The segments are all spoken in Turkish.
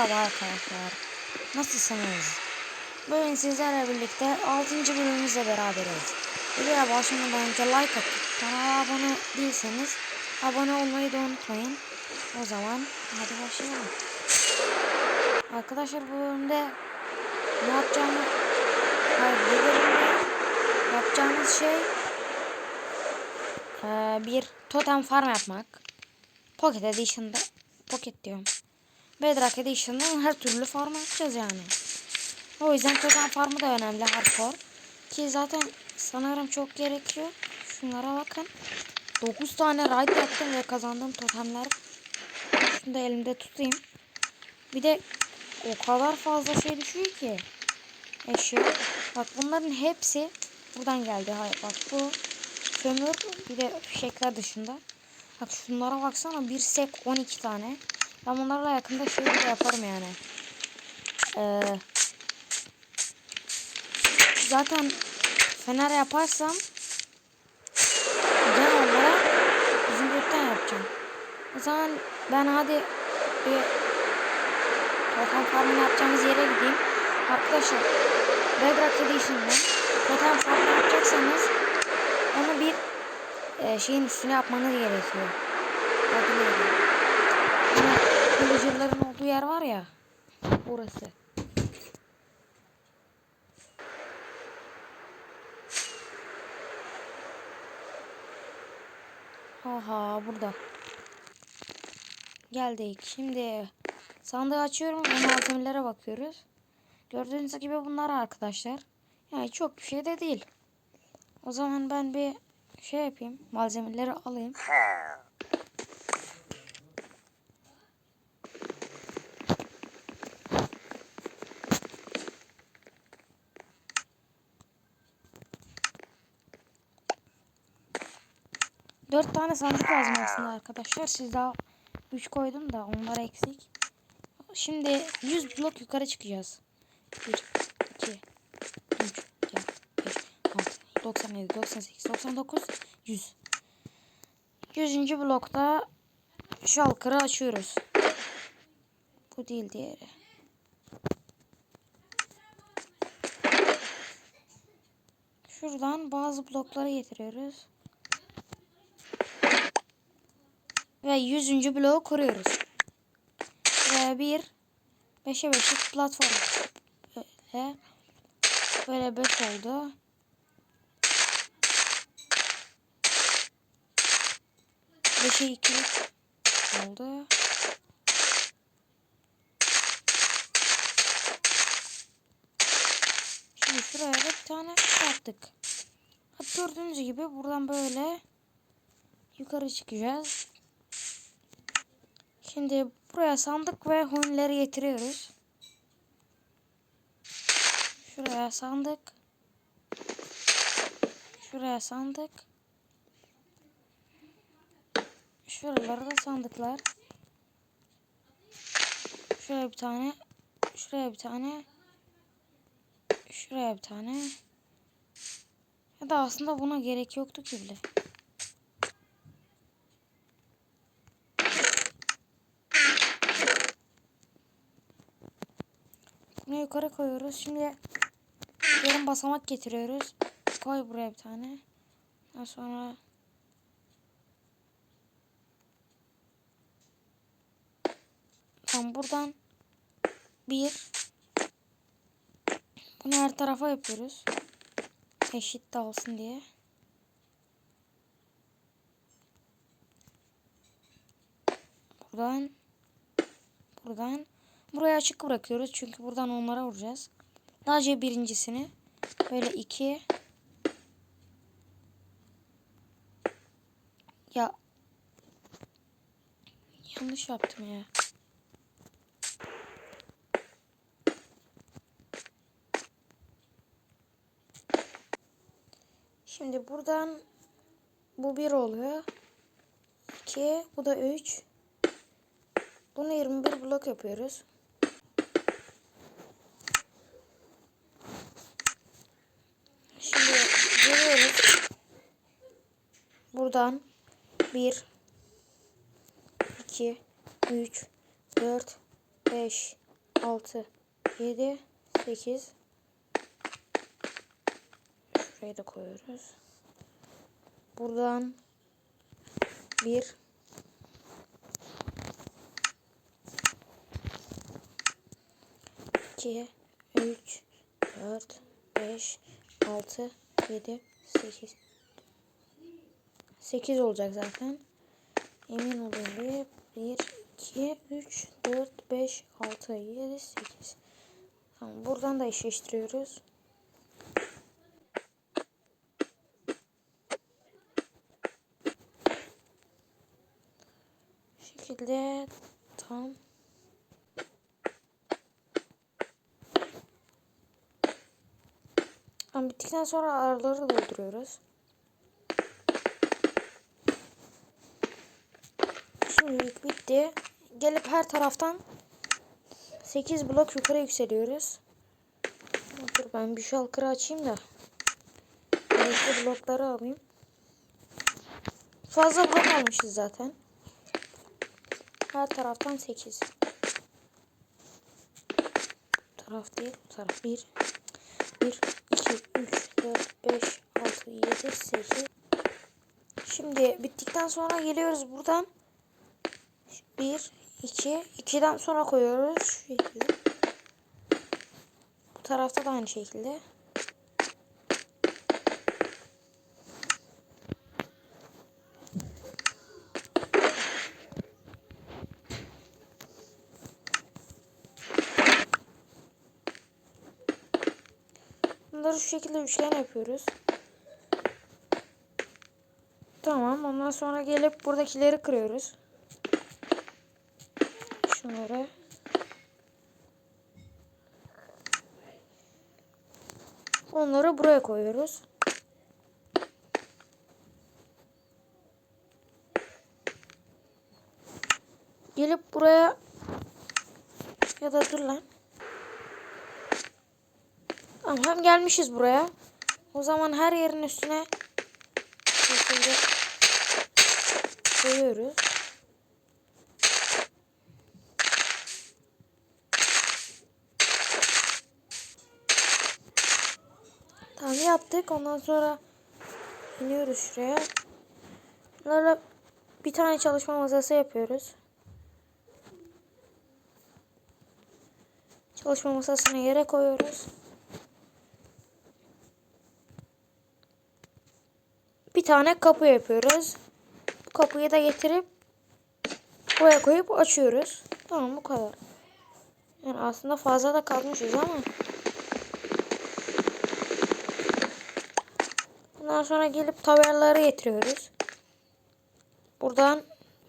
Merhaba arkadaşlar. Nasılsınız? Bugün sizlerle birlikte 6. bölümümüzle beraberiz. Videoya başlamadan önce like atıp kanala abone değilseniz abone olmayı da unutmayın. O zaman hadi başlayalım. Arkadaşlar bu bölümde ne yapacağımı hayır bu yapacağımız şey bir totem farm yapmak. Pocket Edition'da Pocket diyorum. Bedrock Edition'da her türlü farm yapacağız yani. O yüzden totem farmı da önemli hardcore. Ki zaten sanırım çok gerekiyor. Şunlara bakın. 9 tane raid yaptım ve kazandığım totemler. Şunu da elimde tutayım. Bir de o kadar fazla şey düşüyor ki. Eşya. Bak bunların hepsi buradan geldi. Hayır bak bu kömür bir de fişekler dışında. Bak şunlara baksana bir sek 12 tane. Ben bunlarla yakında şey de yaparım yani. Ee, zaten fener yaparsam genel olarak zümrütten yapacağım. O zaman ben hadi bir totem farmını yapacağımız yere gideyim. Arkadaşlar Bedrock Edition'da totem farmı yapacaksanız onu bir e, şeyin üstüne yapmanız gerekiyor. Hani villager'ların olduğu yer var ya. Orası. Aha burada. Geldik. Şimdi sandığı açıyorum ve malzemelere bakıyoruz. Gördüğünüz gibi bunlar arkadaşlar. Yani çok bir şey de değil. O zaman ben bir şey yapayım. Malzemeleri alayım. Dört tane sandık lazım aslında arkadaşlar. Siz daha üç koydum da onlar eksik. Şimdi 100 blok yukarı çıkacağız. 1, 2, 3, 4, 5, 6, 97, 98, 99, 100. 100. blokta şalkırı açıyoruz. Bu değil diğeri. Şuradan bazı blokları getiriyoruz. Ve 100. bloğu kuruyoruz. Ve bir 5'e 5'lik platform. Böyle, böyle 5 oldu. Beşe iki oldu. Şimdi şuraya da bir tane yaptık. Gördüğünüz gibi buradan böyle yukarı çıkacağız. Şimdi buraya sandık ve hunileri getiriyoruz. Şuraya sandık. Şuraya sandık. Şuralara da sandıklar. Şuraya bir tane. Şuraya bir tane. Şuraya bir tane. Ya da aslında buna gerek yoktu ki bile. Yukarı koyuyoruz. Şimdi yarım basamak getiriyoruz. Koy buraya bir tane. Daha sonra Tamam buradan bir bunu her tarafa yapıyoruz. Eşit dağılsın diye. Buradan buradan buraya açık bırakıyoruz çünkü buradan onlara vuracağız. Sadece birincisini böyle iki ya yanlış yaptım ya. Şimdi buradan bu bir oluyor. 2 bu da 3. Bunu 21 blok yapıyoruz. Şimdi geliyoruz. Buradan 1 2 3 4 5 6, 7, 8. Şurayı da koyuyoruz. Buradan 1 2 3 4 5 6 7 8 8 olacak zaten. Emin olayım bir 1 2 3 4 5 6 7 8 Tamam buradan da eşleştiriyoruz. Şekilde tam Tamam bittikten sonra araları dolduruyoruz. Bitti. Gelip her taraftan 8 blok yukarı yükseliyoruz. Dur ben bir şalkırı açayım da. Gerekli blokları alayım. Fazla blok almışız zaten. Her taraftan 8. Bu taraf değil, bu taraf 1. 1, 2, 3, 4, 5, 6, 7, 8. Şimdi bittikten sonra geliyoruz buradan. 1, 2, 2'den sonra koyuyoruz. Şu şekilde. Bu tarafta da aynı şekilde. Bunları şu şekilde üçgen yapıyoruz. Tamam. Ondan sonra gelip buradakileri kırıyoruz. Şunları. Onları buraya koyuyoruz. Gelip buraya ya da dur lan. Tamam hem gelmişiz buraya. O zaman her yerin üstüne koyuyoruz. Yaptık. Ondan sonra iniyoruz şuraya. Bunlarla bir tane çalışma masası yapıyoruz. Çalışma masasını yere koyuyoruz. Bir tane kapı yapıyoruz. Bu kapıyı da getirip buraya koyup açıyoruz. Tamam bu kadar. Yani aslında fazla da kalmışız ama. Bundan sonra gelip tabelaları getiriyoruz. Buradan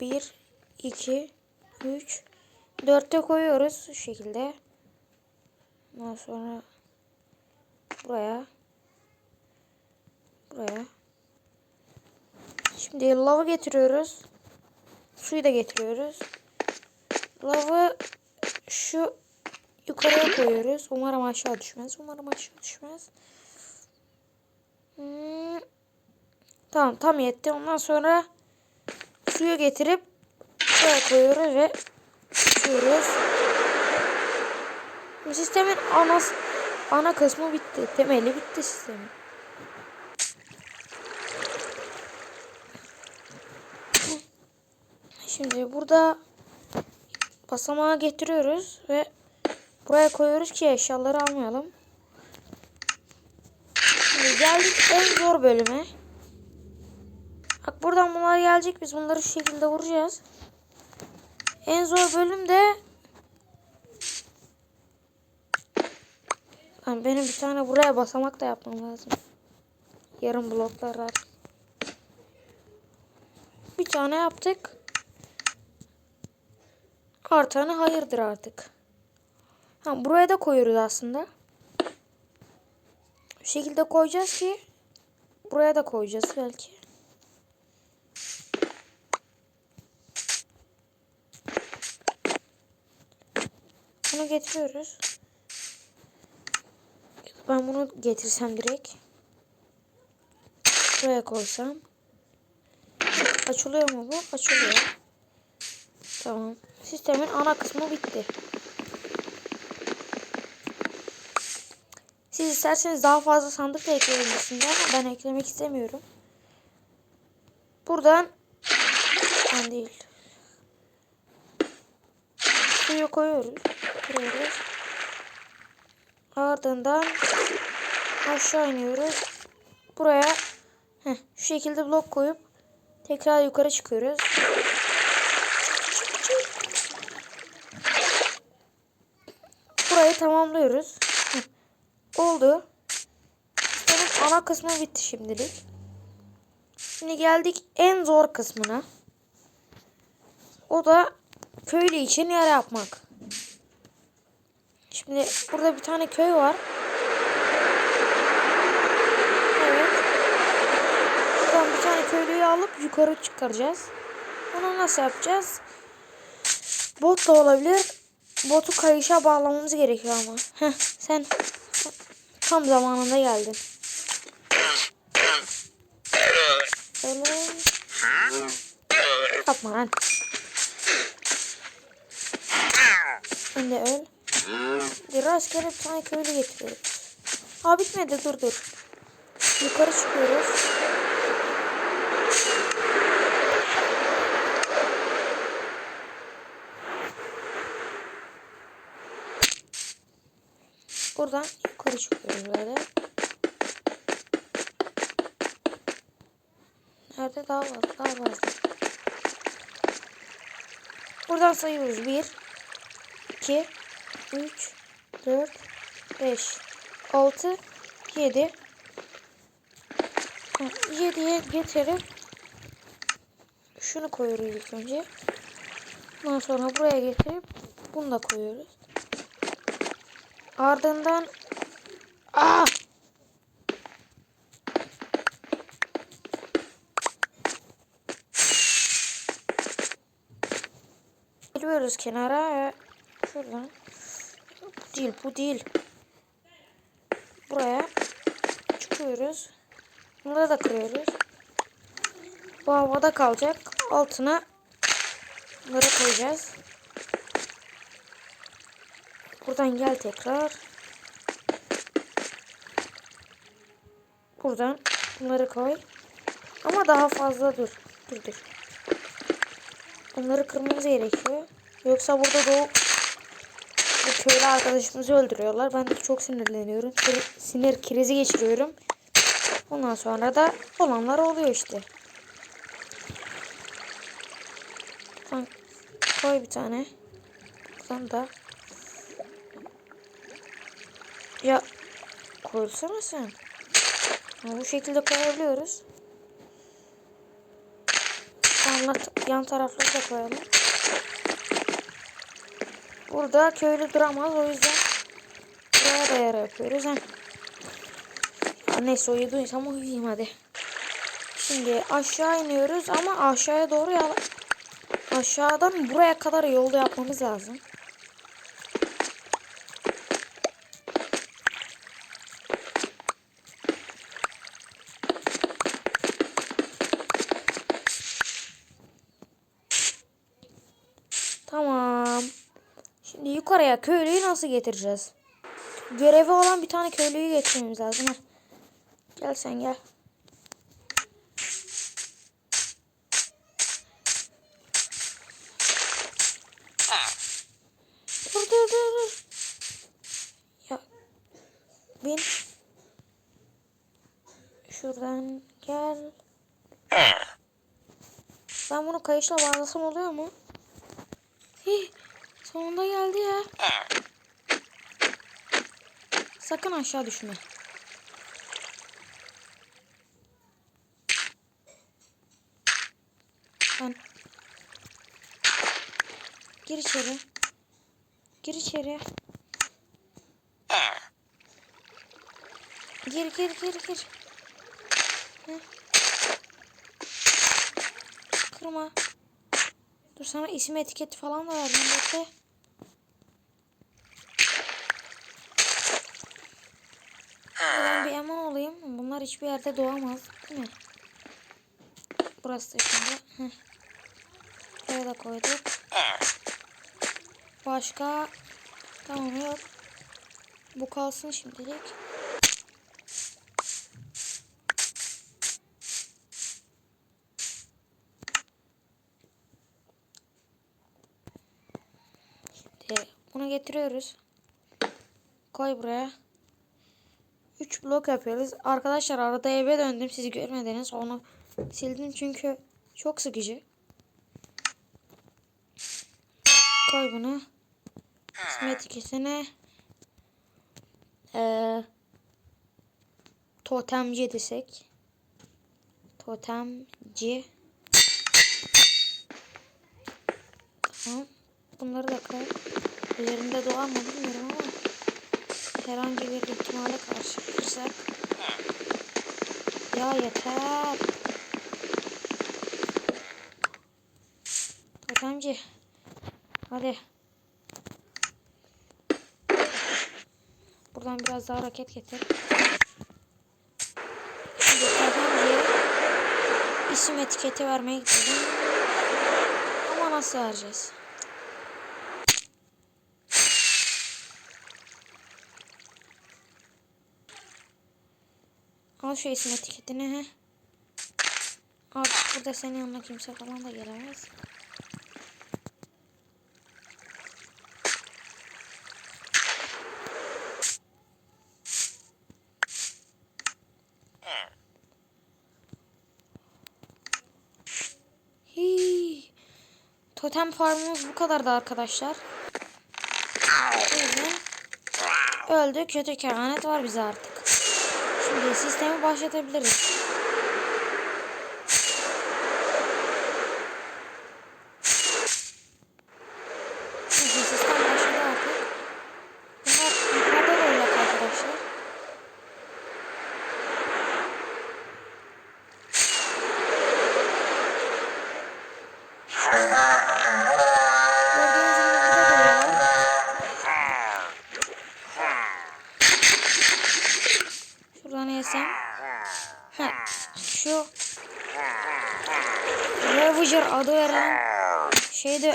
1, 2, 3, 4'te koyuyoruz şu şekilde. Ondan sonra buraya buraya Şimdi lavı getiriyoruz. Suyu da getiriyoruz. Lavı şu yukarıya koyuyoruz. Umarım aşağı düşmez. Umarım aşağı düşmez. Hmm. Tamam tam yetti. Ondan sonra suyu getirip buraya koyuyoruz ve açıyoruz. Sistemin ana, ana kısmı bitti. Temeli bitti sistemin. Şimdi burada basamağı getiriyoruz ve buraya koyuyoruz ki eşyaları almayalım. Geldik en zor bölüme. Bak buradan bunlar gelecek. Biz bunları şu şekilde vuracağız. En zor bölüm de yani benim bir tane buraya basamak da yapmam lazım. Yarım bloklar var. Bir tane yaptık. Artanı hayırdır artık. Ha, buraya da koyuyoruz aslında. Şekilde koyacağız ki buraya da koyacağız belki. Bunu getiriyoruz. Ben bunu getirsem direkt. Buraya koysam. Açılıyor mu bu? Açılıyor. Tamam. Sistemin ana kısmı bitti. Siz isterseniz daha fazla sandık da ekleyebilirsiniz ama ben eklemek istemiyorum. Buradan ben değil. Suyu koyuyoruz. Koyuyoruz. Ardından aşağı iniyoruz. Buraya heh, şu şekilde blok koyup tekrar yukarı çıkıyoruz. Çık, çık. Burayı tamamlıyoruz. Oldu. Benim ana kısmı bitti şimdilik. Şimdi geldik en zor kısmına. O da köylü için yer yapmak. Şimdi burada bir tane köy var. Evet. Buradan bir tane köylüyü alıp yukarı çıkaracağız. Bunu nasıl yapacağız? Bot da olabilir. Botu kayışa bağlamamız gerekiyor ama. Heh, sen tam zamanında geldin. Öyle. Yapma lan. De öl. Rastgele bir tane köylü getiriyoruz. Aa bitmedi dur dur. Yukarı çıkıyoruz. Buradan yukarı çıkıyoruz böyle. Nerede daha fazla daha fazla. Buradan sayıyoruz. 1 2 3 4 5 6 7 7'ye getirip şunu koyuyoruz ilk önce. Ondan sonra buraya getirip bunu da koyuyoruz. Ardından Aa! Geliyoruz kenara ve şuradan bu değil bu değil. Buraya çıkıyoruz. Bunları da kırıyoruz. Bu havada kalacak. Altına bunları koyacağız. Buradan gel tekrar. Buradan bunları koy. Ama daha fazla dur. Dur dur. Onları kırmamız gerekiyor. Yoksa burada doğu bu köylü arkadaşımızı öldürüyorlar. Ben de çok sinirleniyorum. Sinir- krizi geçiriyorum. Ondan sonra da olanlar oluyor işte. Koy bir tane. Buradan da. Ya koysana sen. Ha, bu şekilde koyabiliyoruz. Yan, yan tarafları da koyalım. Burada köylü duramaz o yüzden buraya da yer yapıyoruz. Ya neyse uyuduysam uyuyayım hadi. Şimdi aşağı iniyoruz ama aşağıya doğru ya aşağıdan buraya kadar yolda yapmamız lazım. Tamam. Şimdi yukarıya köylüyü nasıl getireceğiz? Görevi olan bir tane köylüyü getirmemiz lazım. Gel sen gel. Dur dur dur dur. Ya bin. Şuradan gel. Ben bunu kayışla bağlasam oluyor mu? Hih, sonunda geldi ya. Sakın aşağı düşme. Ben... Gir içeri. Gir içeri. Gir gir gir gir. Heh. Kırma. Dur sana isim etiketi falan da verdim bekle. Bunlar hiçbir yerde doğamaz. Değil mi? Burası da şimdi. Heh. Buraya da koyduk. Başka tamam yok. Bu kalsın şimdilik. Şimdi bunu getiriyoruz. Koy buraya. 3 blok yapıyoruz. Arkadaşlar arada eve döndüm. Siz görmediniz. Onu sildim çünkü çok sıkıcı. Koy bunu. İsmi etiketine. Ee, totemci desek. Totemci. Tamam. Bunları da koy. Üzerinde doğar mı bilmiyorum ama herhangi bir ihtimale karşı kırsak. Ya yeter. Totemci. Hadi. Buradan biraz daha raket getir. Şimdi totemciye isim etiketi vermeye gidelim. Ama nasıl vereceğiz? Al şu isim etiketini he. Artık burada senin yanına kimse falan da gelemez. Totem farmımız bu kadardı arkadaşlar. Yüzden öldü. Kötü kehanet var bize artık. Şimdi sistemi başlatabiliriz. Şimdi sistem başladı artık. Bunlar yukarıda da olacak arkadaşlar. Gördüğünüz gibi burada da var. Şuradan yesem. Heh, şu Ravager adı verilen şeyde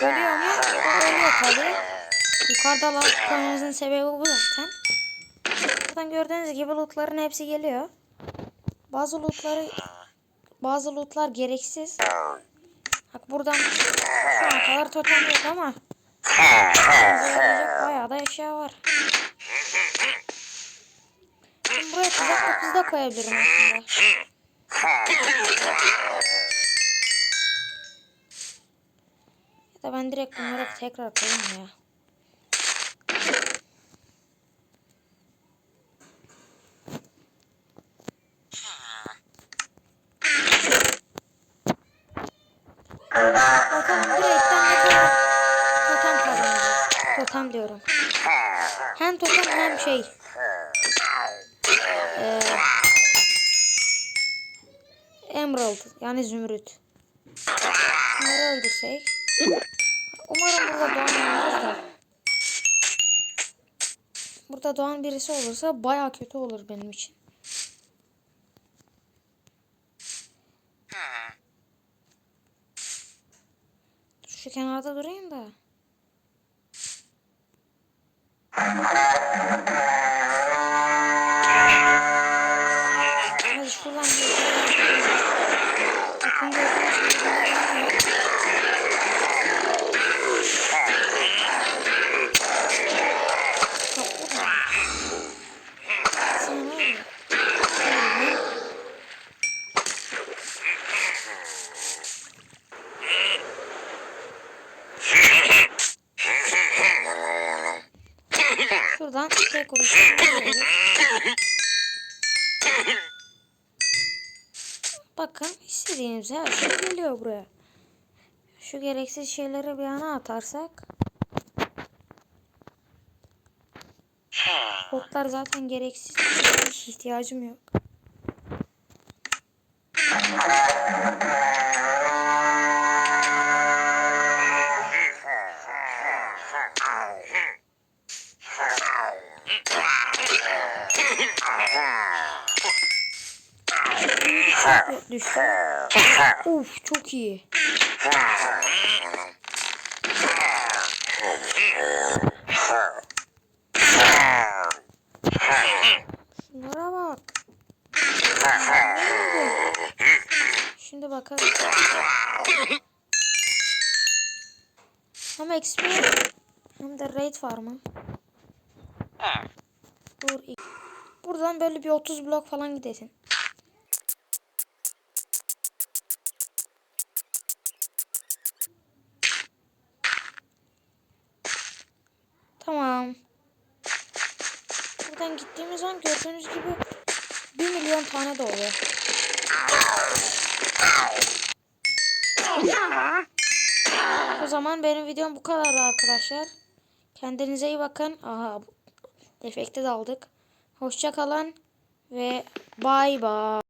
ölüyor mu? O ölüyor tabi. Yukarıda lan koymamızın sebebi bu zaten. Buradan gördüğünüz gibi lootların hepsi geliyor. Bazı lootları bazı lootlar gereksiz. Bak buradan şu an kadar totem yok ama bayağı da eşya var. Şimdi buraya tuzak kapısı da koyabilirim aslında. Ya da ben direkt bunları tekrar koyayım ya. Bakalım direkten kadar totem kazanacağız. Totem diyorum. Hem totem hem şey. Ee, Emerald yani zümrüt. Bunları öldürsek. Umarım burada doğan olmaz da. Burada doğan birisi olursa baya kötü olur benim için. Şu kenarda durayım da. Buraya. Şu gereksiz şeyleri bir yana atarsak. Botlar zaten gereksiz. Hiç ihtiyacım yok. Uf çok iyi. Şunlara bak. Şimdi bakalım. Ama XP Hem de raid farmı. Dur. Buradan böyle bir 30 blok falan gidesin. Buradan gittiğimiz an gördüğünüz gibi 1 milyon tane doğuyor. O zaman benim videom bu kadar arkadaşlar. Kendinize iyi bakın. Aha defekte daldık. Hoşça kalın ve bay bay.